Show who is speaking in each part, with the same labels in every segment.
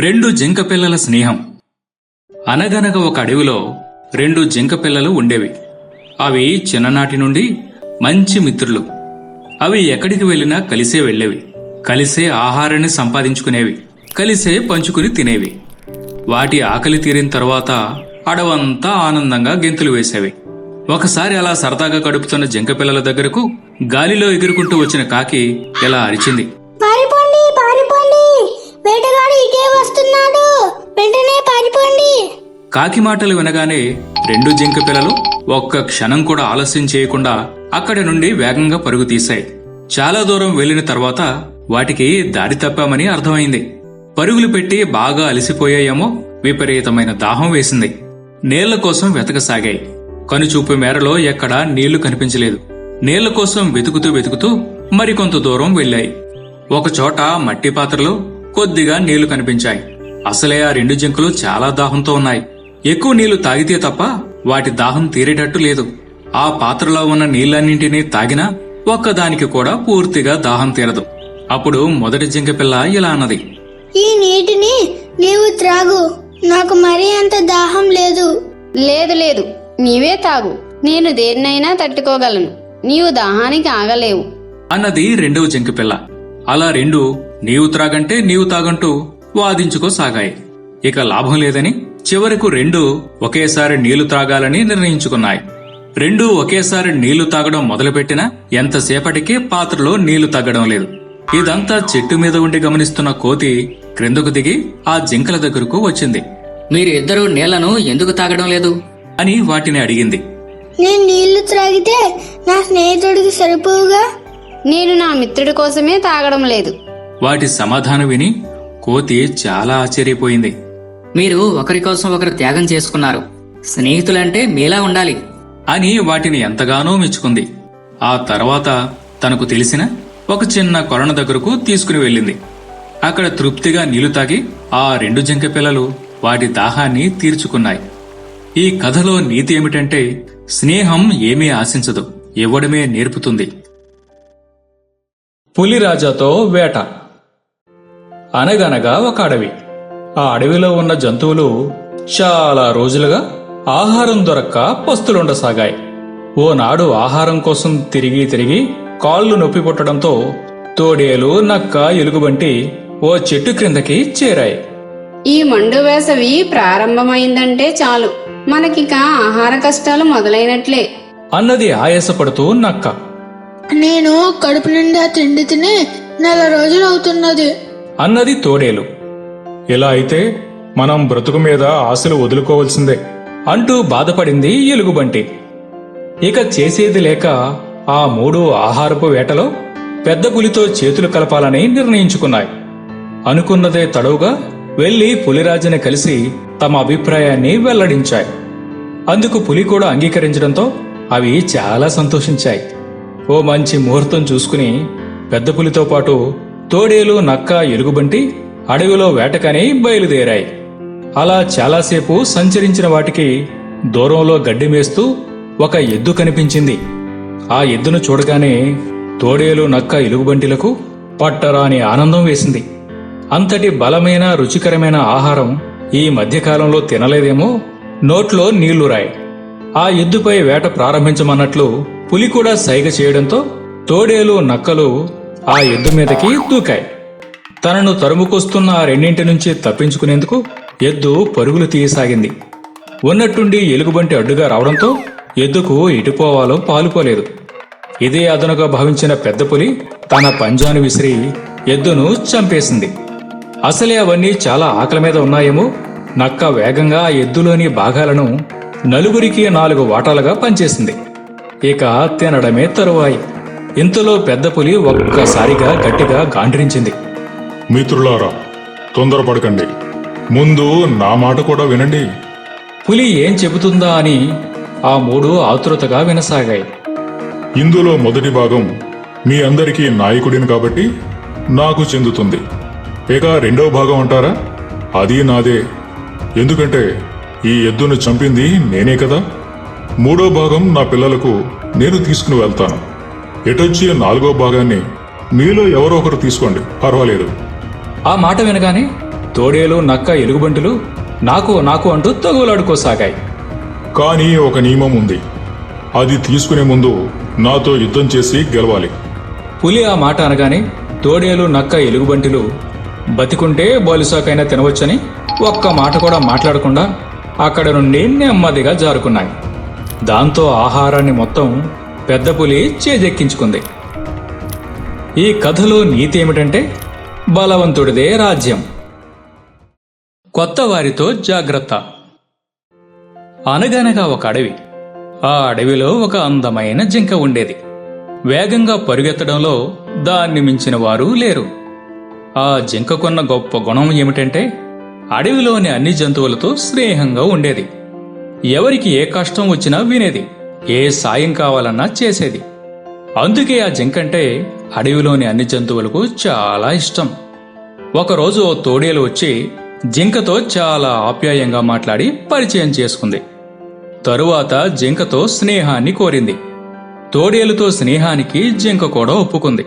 Speaker 1: రెండు జింక పిల్లల స్నేహం. అనగనగా ఒక అడవిలో రెండు జింక పిల్లలు ఉండేవి. అవి చిన్ననాటి నుండి మంచి మిత్రులు. అవి ఎక్కడికి వెళ్ళినా కలిసే వెళ్ళేవి. కలిసే ఆహారాన్ని సంపాదించుకునేవి. కలిసే పంచుకుని తినేవి. వాటి ఆకలి తీరిన తర్వాత అడవంతా ఆనందంగా గెంతులు వేసేవి. ఒకసారి అలా సరదాగా గడుపుతున్న జింక పిల్లల దగ్గరకు గాలిలో ఎగురుకుంటూ వచ్చిన కాకి ఇలా అరిచింది.
Speaker 2: వెంటనే పారిపోండి.
Speaker 1: కాకి మాటలు వినగానే రెండు జింక పిల్లలు ఒక్క క్షణం కూడా ఆలస్యం చేయకుండా అక్కడి నుండి వేగంగా పరుగు తీశాయి. చాలా దూరం వెళ్ళిన తర్వాత వాటికి దారి తప్పామని అర్థమైంది. పరుగులు పెట్టి బాగా అలసిపోయాయేమో విపరీతమైన దాహం వేసింది. నీళ్ళ కోసం వెతకసాగాయి. కనుచూపు మేరలో ఎక్కడా నీళ్ళు కనిపించలేదు. నీళ్ళ కోసం వెతుకుతూ వెతుకుతూ మరికొంత దూరం వెళ్ళాయి. ఒకచోట మట్టి పాత్రలో కొద్దిగా నీళ్ళు కనిపించాయి. అసలే ఆ రెండు జింకలు చాలా దాహంతో ఉన్నాయి. ఎక్కువ నీళ్ళు తాగితే తప్ప వాటి దాహం తీరేటట్టు లేదు. ఆ పాత్రలో ఉన్న నీళ్ళన్నింటినీ తాగినా ఒక్కదానికి కూడా పూర్తిగా దాహం తీరదు. అప్పుడు మొదటి జింక పిల్ల ఇలా అన్నది.
Speaker 2: ఈ నీటిని నీవు త్రాగు. నాకు మరీ అంత దాహం లేదు.
Speaker 3: లేదు లేదు. నీవే తాగు. నేను దేన్నైనా తట్టుకోగలను. నీవు దాహానికి ఆగలేవు.
Speaker 1: అన్నది రెండవ జింక పిల్ల. అలా రెండు నీవు త్రాగంటే నీవు తాగంటూ వాదించుకోసాగాయి. ఇక లాభం లేదని చివరకు రెండు ఒకేసారి నీళ్ళు త్రాగాలని నిర్ణయించుకున్నాయి. రెండు ఒకేసారి నీళ్ళు తాగడం మొదలుపెట్టినా ఎంతసేపటికి పాత్రలో నీళ్ళు తగ్గడం లేదు. ఇదంతా చెట్టు మీద ఉండి గమనిస్తున్న కోతి క్రిందకు దిగి ఆ జింకల దగ్గరకు వచ్చింది.
Speaker 4: మీరు ఇద్దరు నీళ్ళను ఎందుకు తాగడం లేదు?
Speaker 1: అని వాటిని అడిగింది.
Speaker 2: నేను నీళ్ళు త్రాగితే నా స్నేహితుడికి సరిపోవుగా?
Speaker 3: నేను నా మిత్రుడి కోసమే తాగడం లేదు.
Speaker 1: వాటి సమాధానం విని కోతి చాలా ఆశ్చర్యపోయింది.
Speaker 4: మీరు ఒకరి కోసం ఒకరు త్యాగం చేసుకున్నారు. స్నేహితులంటే మీలా ఉండాలి.
Speaker 1: అని వాటిని ఎంతగానో మెచ్చుకుంది. ఆ తర్వాత తనకు తెలిసిన ఒక చిన్న కొరణ దగ్గరకు తీసుకుని వెళ్ళింది. అక్కడ తృప్తిగా నీళ్ళు తాగి ఆ రెండు జింక పిల్లలు వాటి దాహాన్ని తీర్చుకున్నాయి. ఈ కథలో నీతి ఏమిటంటే స్నేహం ఏమీ ఆశించదు ఇవ్వడమే నేర్పుతుంది. పులిరాజాతో వేట అనగనగా ఒక అడవి. ఆ అడవిలో ఉన్న జంతువులు చాలా రోజులుగా ఆహారం దొరక్క పస్తులుండసాగాయి. ఓనాడు ఆహారం కోసం తిరిగి తిరిగి కాళ్ళు నొప్పి పుట్టడంతో తోడేలు నక్క ఎలుగుబంటి ఓ చెట్టు క్రిందకి చేరాయి.
Speaker 3: ఈ మండు వేసవి ప్రారంభమైందంటే చాలు. మనకిక ఆహార కష్టాలు మొదలైనట్లే.
Speaker 1: అన్నది ఆయాసపడుతూ నక్క.
Speaker 2: నేను కడుపు నిండా తిండి తిని నెల రోజులు అవుతున్నది
Speaker 1: అన్నది తోడేలు. ఇలా అయితే మనం బ్రతుకు మీద ఆశలు వదులుకోవలసిందే అంటూ బాధపడింది ఎలుగుబంటి. ఇక చేసేది లేక ఆ మూడు ఆహారపు వేటలో పెద్ద పులితో చేతులు కలపాలని నిర్ణయించుకున్నాయి. అనుకున్నదే తడవుగా వెళ్ళి పులిరాజుని కలిసి తమ అభిప్రాయాన్ని వెల్లడించాయి. అందుకు పులి కూడా అంగీకరించడంతో అవి చాలా సంతోషించాయి. ఓ మంచి ముహూర్తం చూసుకుని పెద్ద పులితో పాటు తోడేలు నక్క ఎలుగుబంటి అడవిలో వేటకని బయలుదేరాయి. అలా చాలాసేపు సంచరించిన వాటికి దూరంలో గడ్డి మేస్తూ ఒక ఎద్దు కనిపించింది. ఆ ఎద్దును చూడగానే తోడేలు నక్క ఎలుగుబంటిలకు పట్టరాని ఆనందం వేసింది. అంతటి బలమైన రుచికరమైన ఆహారం ఈ మధ్యకాలంలో తినలేదేమో నోట్లో నీళ్ళురాయి ఆ ఎద్దుపై వేట ప్రారంభించమన్నట్లు పులి కూడా సైగ చేయడంతో తోడేలు నక్కలు ఆ ఎద్దు మీదకి దూకాయి. తనను తరుముకొస్తున్న ఆ రెండింటి నుంచి తప్పించుకునేందుకు ఎద్దు పరుగులు తీయసాగింది. ఉన్నట్టుండి ఎలుగుబంటి అడ్డుగా రావడంతో ఎద్దుకు ఇటుపోవాలో పాలుపోలేదు. ఇదే అదనుగా భావించిన పెద్ద పులి తన పంజాను విసిరి ఎద్దును చంపేసింది. అసలే అవన్నీ చాలా ఆకలి మీద ఉన్నాయేమో నక్క వేగంగా ఆ ఎద్దులోని భాగాలను నలుగురికి నాలుగు వాటాలుగా పంచేసింది. ఇక తినడమే తరువాయి. ఇంతలో పెద్ద పులి ఒక్కసారిగా గట్టిగా గాండ్రించింది.
Speaker 5: మిత్రులారా తొందరపడకండి. ముందు నా మాట కూడా వినండి.
Speaker 1: పులి ఏం చెబుతుందా అని ఆ మూడు ఆతృతగా వినసాగాయి.
Speaker 5: ఇందులో మొదటి భాగం మీ అందరికీ నాయకుడిని కాబట్టి నాకు చెందుతుంది. ఇక రెండవ భాగం అంటారా? అది నాదే. ఎందుకంటే ఈ ఎద్దును చంపింది నేనే కదా. మూడో భాగం నా పిల్లలకు నేను తీసుకుని వెళ్తాను. ఎటొచ్చి నాలుగో భాగాన్ని మీలో ఎవరో ఒకరు తీసుకోండి. పర్వాలేదు.
Speaker 1: ఆ మాట వినగానే తోడేలు నక్క ఎలుగుబంటులు నాకు నాకు అంటూ తగులాడుకోసాగాయి
Speaker 5: కానీ ఒక నియమం ఉంది. అది తీసుకునే ముందు నాతో యుద్ధం చేసి గెలవాలి.
Speaker 1: పులి ఆ మాట అనగానే తోడేలు నక్క ఎలుగుబంటిలు బతికుంటే బోలిసాకైనా తినవచ్చని ఒక్క మాట కూడా మాట్లాడకుండా అక్కడ నుండి నెమ్మదిగా జారుకున్నాయి. దాంతో ఆహారాన్ని మొత్తం పెద్ద పులి చేజెక్కించుకుంది. ఈ కథలో నీతి ఏమిటంటే బలవంతుడిదే రాజ్యం. కొత్త వారితో జాగ్రత్త. అనగనగా ఒక అడవి. ఆ అడవిలో ఒక అందమైన జింక ఉండేది. వేగంగా పరుగెత్తడంలో దాన్ని మించిన వారు లేరు. ఆ జింకకున్న గొప్ప గుణం ఏమిటంటే అడవిలోని అన్ని జంతువులతో స్నేహంగా ఉండేది. ఎవరికి ఏ కష్టం వచ్చినా వినేది. ఏ సాయం కావాలన్నా చేసేది. అందుకే ఆ జింకంటే అడవిలోని అన్ని జంతువులకు చాలా ఇష్టం. ఒకరోజు ఓ తోడేలు వచ్చి జింకతో చాలా ఆప్యాయంగా మాట్లాడి పరిచయం చేసుకుంది. తరువాత జింకతో స్నేహాన్ని కోరింది. తోడేలుతో స్నేహానికి జింక కూడా ఒప్పుకుంది.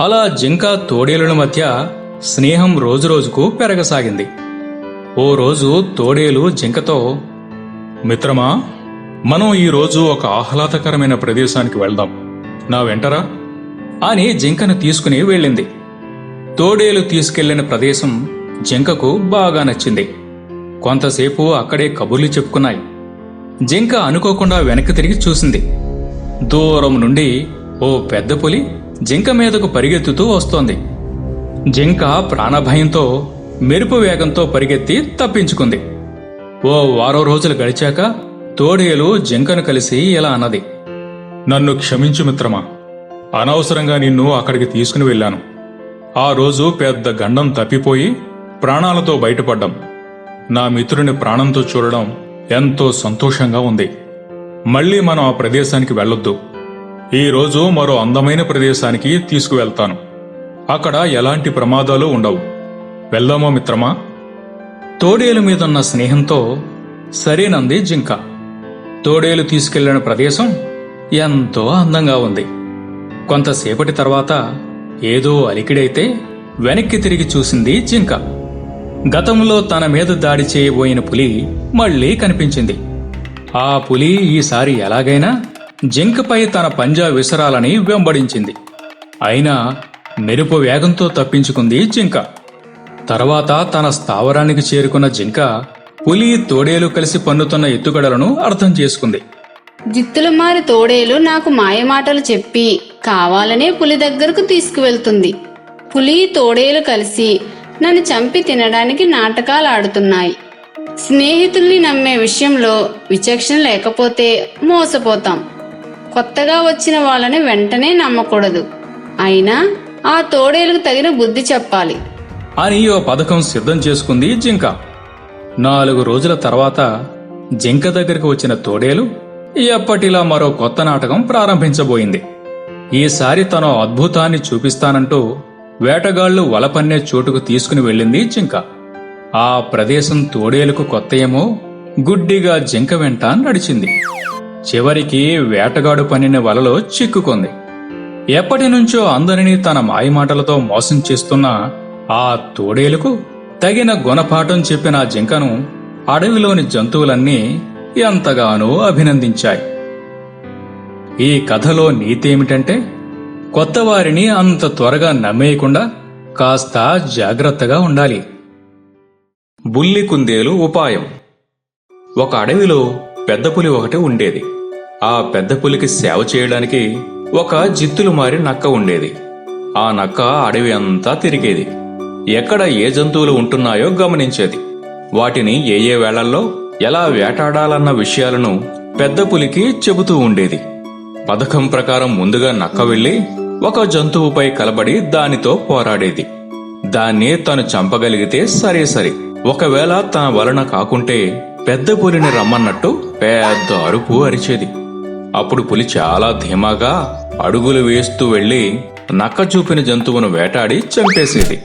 Speaker 1: అలా జింక తోడేలుల మధ్య స్నేహం రోజురోజుకు పెరగసాగింది. ఓ రోజు తోడేలు జింకతో మిత్రమా మనం ఈరోజు ఒక ఆహ్లాదకరమైన ప్రదేశానికి వెళ్దాం. నా వెంటరా? అని జింకను తీసుకుని వెళ్ళింది. తోడేలు తీసుకెళ్ళిన ప్రదేశం జింకకు బాగా నచ్చింది. కొంతసేపు అక్కడే కబుర్లు చెప్పుకున్నాయి. జింక అనుకోకుండా వెనక్కి తిరిగి చూసింది. దూరం నుండి ఓ పెద్ద పులి జింక మీదకు పరిగెత్తుతూ వస్తోంది. జింక ప్రాణభయంతో మెరుపు వేగంతో పరిగెత్తి తప్పించుకుంది. ఓ వారం రోజులు గడిచాక తోడేలు జింకను కలిసి ఇలా అన్నది.
Speaker 5: నన్ను క్షమించు మిత్రమా. అనవసరంగా నిన్ను అక్కడికి తీసుకుని వెళ్ళాను. ఆ రోజు పెద్ద గండం తప్పిపోయి ప్రాణాలతో బయటపడ్డం. నా మిత్రుని ప్రాణంతో చూడడం ఎంతో సంతోషంగా ఉంది. మళ్ళీ మనం ఆ ప్రదేశానికి వెళ్ళొద్దు. ఈ రోజు మరో అందమైన ప్రదేశానికి తీసుకువెళ్తాను. అక్కడ ఎలాంటి ప్రమాదాలు ఉండవు. వెళ్దామా మిత్రమా?
Speaker 1: తోడేలు మీదున్న స్నేహంతో సరేనంది జింక. తోడేలు తీసుకెళ్ళిన ప్రదేశం ఎంతో అందంగా ఉంది. కొంతసేపటి తర్వాత ఏదో అలికిడైతే వెనక్కి తిరిగి చూసింది జింక. గతంలో తన మీద దాడి చేయబోయిన పులి మళ్ళీ కనిపించింది. ఆ పులి ఈసారి ఎలాగైనా జింకపై తన పంజా విసరాలని వెంబడించింది. అయినా మెరుపు వేగంతో తప్పించుకుంది జింక. తర్వాత తన స్థావరానికి చేరుకున్న జింక పులి తోడేలు కలిసి పన్నుతున్న ఎత్తుగడలను అర్థం చేసుకుంది.
Speaker 3: జిత్తులు మారి తోడేలు నాకు మాయమాటలు చెప్పి కావాలనే పులి దగ్గరకు తీసుకువెళ్తుంది. పులి తోడేలు కలిసి నన్ను చంపి తినడానికి నాటకాలు ఆడుతున్నాయి. స్నేహితుల్ని నమ్మే విషయంలో విచక్షణ లేకపోతే మోసపోతాం. కొత్తగా వచ్చిన వాళ్ళని వెంటనే నమ్మకూడదు. అయినా ఆ తోడేలుకు తగిన బుద్ధి చెప్పాలి.
Speaker 1: అని ఓ పథకం సిద్ధం చేసుకుంది జింక. నాలుగు రోజుల తర్వాత జింక దగ్గరికి వచ్చిన తోడేలు ఎప్పటిలా మరో కొత్త నాటకం ప్రారంభించబోయింది. ఈసారి తన అద్భుతాన్ని చూపిస్తానంటూ వేటగాళ్ళు వలపన్నే చోటుకు తీసుకుని వెళ్ళింది జింక. ఆ ప్రదేశం తోడేలుకు కొత్త ఏమో గుడ్డిగా జింక వెంట నడిచింది. చివరికి వేటగాడు పనిన వలలో చిక్కుకుంది. ఎప్పటినుంచో అందరినీ తన మాయమాటలతో మోసం చేస్తున్న ఆ తోడేలుకు తగిన గుణపాఠం చెప్పిన ఆ జింకను అడవిలోని జంతువులన్నీ ఎంతగానో అభినందించాయి. ఈ కథలో నీతి ఏమిటంటే కొత్తవారిని అంత త్వరగా నమ్మేయకుండా కాస్త జాగ్రత్తగా ఉండాలి. బుల్లి కుందేలు ఉపాయం. ఒక అడవిలో పెద్ద పులి ఒకటి ఉండేది. ఆ పెద్ద పులికి సేవ చేయడానికి ఒక జిత్తులు మారి నక్క ఉండేది. ఆ నక్క అడవి అంతా తిరిగేది. ఎక్కడ ఏ జంతువులు ఉంటున్నాయో గమనించేది. వాటిని ఏ ఏ వేళల్లో ఎలా వేటాడాలన్న విషయాలను పెద్ద పులికి చెబుతూ ఉండేది. పథకం ప్రకారం ముందుగా నక్క వెళ్ళి ఒక జంతువుపై కలబడి దానితో పోరాడేది. దాన్ని తను చంపగలిగితే సరే సరే. ఒకవేళ తన వలన కాకుంటే పెద్ద పులిని రమ్మన్నట్టు పెద్ద అరుపు అరిచేది. అప్పుడు పులి చాలా ధీమాగా అడుగులు వేస్తూ వెళ్ళి నక్క చూపిన జంతువును వేటాడి చంపేసేది.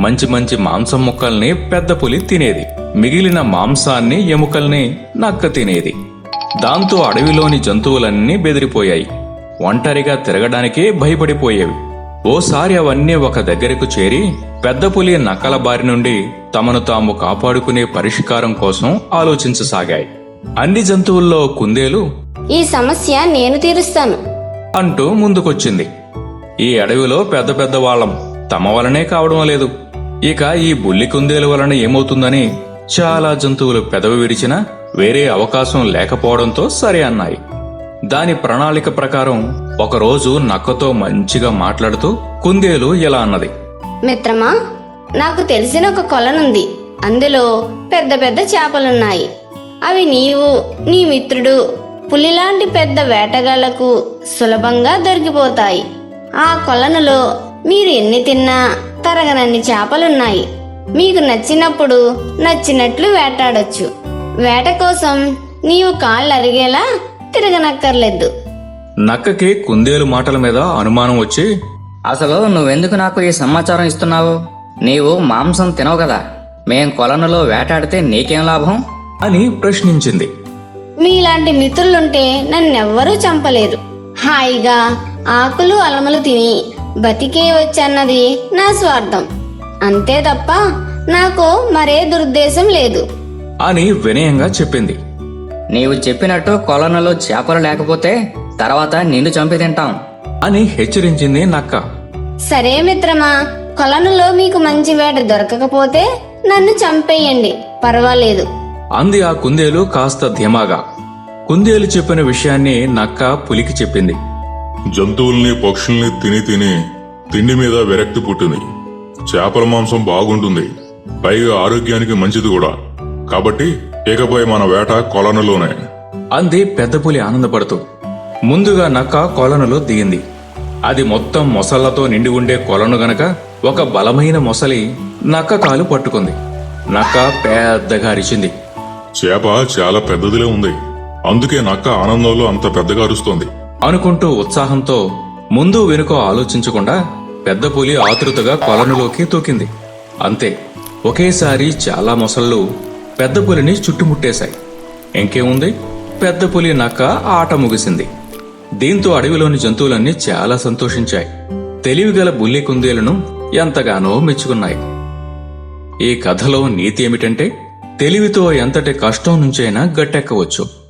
Speaker 1: మంచి మంచి మాంసం ముక్కల్ని పెద్ద పులి తినేది. మిగిలిన మాంసాన్ని ఎముకల్ని నక్క తినేది. దాంతో అడవిలోని జంతువులన్నీ బెదిరిపోయాయి. ఒంటరిగా తిరగడానికే భయపడిపోయేవి. ఓసారి అవన్నీ ఒక దగ్గరకు చేరి పెద్ద పులి నక్కల బారి నుండి తమను తాము కాపాడుకునే పరిష్కారం కోసం ఆలోచించసాగాయి. అన్ని జంతువుల్లో కుందేలు
Speaker 3: ఈ సమస్య నేను తీరుస్తాను.
Speaker 1: అంటూ ముందుకొచ్చింది. ఈ అడవిలో పెద్ద పెద్ద వాళ్ళం తమ వలనే కావడం లేదు. ఇక ఈ బుల్లి కుందేలు వలన ఏమవుతుందని చాలా జంతువులు పెదవి విరిచినా వేరే అవకాశం లేకపోవడంతో సరే అన్నాయి. దాని ప్రణాళిక ప్రకారం ఒకరోజు నక్కతో మంచిగా మాట్లాడుతూ కుందేలు ఇలా అన్నది.
Speaker 3: మిత్రమా నాకు తెలిసిన ఒక కొలనుంది. అందులో పెద్ద పెద్ద చేపలున్నాయి. అవి నీవు నీ మిత్రుడు పులిలాంటి పెద్ద వేటగాళ్ళకు సులభంగా దొరికిపోతాయి. ఆ కొలనులో మీరు ఎన్ని తిన్నా తరగనన్ని చేపలున్నాయి. మీకు నచ్చినప్పుడు నచ్చినట్లు వేటాడొచ్చు. వేట కోసం నీవు కాళ్ళు అరిగేలా తిరగనక్కర్లేదు.
Speaker 1: నక్కకి కుందేలు మాటల మీద అనుమానం వచ్చి
Speaker 4: అసలు నువ్వెందుకు నాకు ఈ సమాచారం ఇస్తున్నావు? నీవు మాంసం తినవు కదా. మేం కొలనులో వేటాడితే నీకేం లాభం?
Speaker 1: అని ప్రశ్నించింది.
Speaker 3: మీలాంటి మిత్రులుంటే నన్నెవ్వరూ చంపలేరు హాయిగా ఆకులు అలమలు తిని బతికే వచ్చన్నది నా స్వార్థం. అంతే తప్ప నాకు మరే దురుద్దేశం లేదు.
Speaker 1: అని వినయంగా చెప్పింది.
Speaker 4: నీవు చెప్పినట్టు కొలనులో చేపలు లేకపోతే తర్వాత నిన్ను చంపి తింటాం.
Speaker 1: అని హెచ్చరించింది నక్క.
Speaker 3: సరే మిత్రమా కొలనులో మీకు మంచి వేట దొరకకపోతే నన్ను చంపేయండి. పర్వాలేదు.
Speaker 1: అంది ఆ కుందేలు కాస్త ధీమాగా. కుందేలు చెప్పిన విషయాన్ని నక్క పులికి చెప్పింది.
Speaker 5: జంతువుల్ని పక్షుల్ని తిని తిని తిండి మీద విరక్తి పుట్టింది. చేపల మాంసం బాగుంటుంది. పైగా ఆరోగ్యానికి మంచిది కూడా. కాబట్టి ఇకపై మన వేట కొలనులోనే.
Speaker 1: అంది పెద్ద పులి ఆనందపడుతూ. ముందుగా నక్క కొలనులో దిగింది. అది మొత్తం మొసళ్ళతో నిండి ఉండే కొలను గనక ఒక బలమైన మొసలి నక్క కాలు పట్టుకుంది. నక్క పెద్దగా అరిచింది.
Speaker 5: చేప చాలా పెద్దదిలే ఉంది. అందుకే నక్క ఆనందంలో అంత పెద్దగా అరుస్తోంది.
Speaker 1: అనుకుంటూ ఉత్సాహంతో ముందు వెనుక ఆలోచించకుండా పెద్ద పులి ఆతృతగా కొలనులోకి తూకింది. అంతే ఒకేసారి చాలా మొసళ్ళు పెద్ద పులిని చుట్టుముట్టేశాయి. ఇంకేముంది? పెద్ద పులి నక్క ఆట ముగిసింది. దీంతో అడవిలోని జంతువులన్నీ చాలా సంతోషించాయి. తెలివిగల బుల్లి కుందేలను ఎంతగానో మెచ్చుకున్నాయి. ఈ కథలో నీతి ఏమిటంటే తెలివితో ఎంతటి కష్టం నుంచైనా గట్టెక్కవచ్చు.